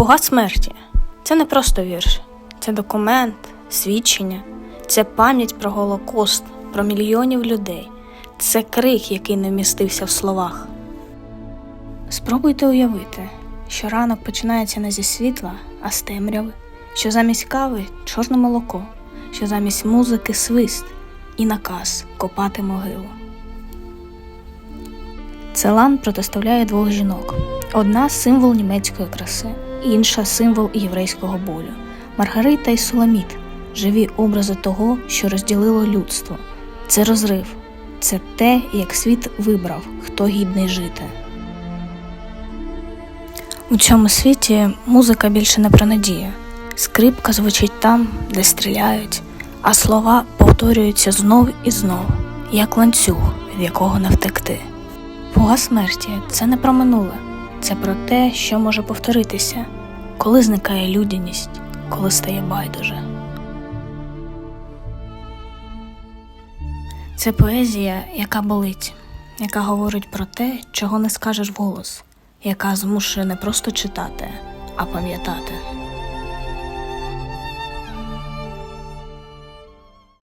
Фуга смерті це не просто вірш, це документ, свідчення, це пам'ять про Голокост, про мільйонів людей, це крик, який не вмістився в словах. Спробуйте уявити, що ранок починається не зі світла, а з темряви, що замість кави чорне молоко, що замість музики свист і наказ копати могилу. Целан протиставляє двох жінок: одна символ німецької краси, інша символ єврейського болю. Маргарита і Суламіт живі образи того, що розділило людство. Це розрив, це те, як світ вибрав, хто гідний жити. У цьому світі музика більше не про надію. Скрипка звучить там, де стріляють, а слова повторюються знов і знов, як ланцюг, від якого не втекти. Фуга смерті це не про минуле, це про те, що може повторитися, коли зникає людяність, коли стає байдуже. Це поезія, яка болить, яка говорить про те, чого не скажеш вголос, яка змушує не просто читати, а пам'ятати.